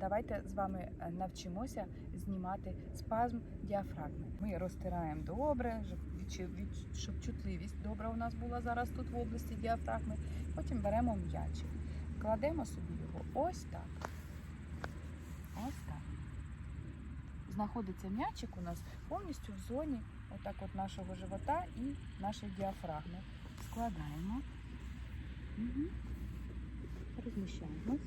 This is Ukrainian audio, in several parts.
давайте з вами е, навчимося знімати спазм діафрагми. Ми розтираємо добре, щоб, чутливість добра у нас була зараз тут в області діафрагми. Потім беремо м'ячик, кладемо собі його ось так. Ось так. Знаходиться м'ячик у нас повністю в зоні отак от нашого живота і нашої діафрагми. Складаємо. Угу. Розміщаємось.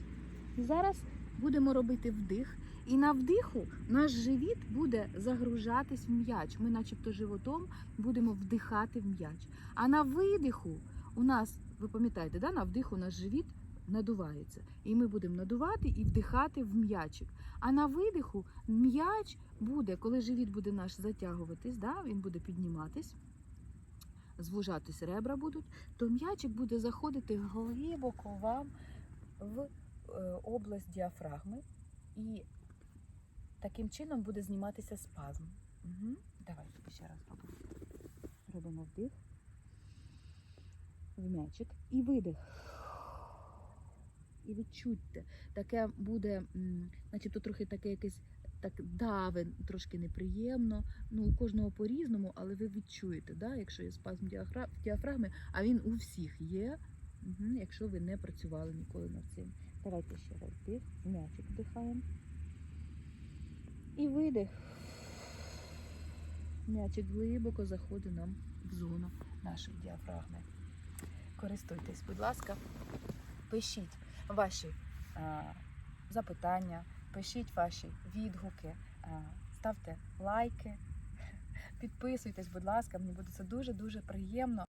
Зараз будемо робити вдих. І на вдиху наш живіт буде загружатись в м'яч. Ми, начебто, животом будемо вдихати в м'яч. А на видиху у нас, ви пам'ятаєте, да, на вдиху наш живіт надувається. І ми будемо надувати і вдихати в м'ячик. А на видиху м'яч буде, коли живіт буде наш затягуватись, да, він буде підніматись, звужатись ребра будуть, то м'ячик буде заходити глибоко вам в область діафрагми, і таким чином буде зніматися спазм. Угу. Давайте ще раз робимо. Вдих, в м'ячик і видих. І відчуйте, таке буде, начебто трохи таке якесь так даве, трошки неприємно. Ну, у кожного по-різному, але ви відчуєте, да, якщо є спазм діафрагми, а він у всіх є, угу, якщо ви не працювали ніколи над цим. Давайте ще раз вдих, м'ячик вдихаємо. І видих. М'ячик глибоко заходить нам в зону нашої діафрагми. Користуйтесь, будь ласка, пишіть ваші а, запитання, пишіть ваші відгуки, а, ставте лайки, підписуйтесь, будь ласка, мені буде це дуже-дуже приємно.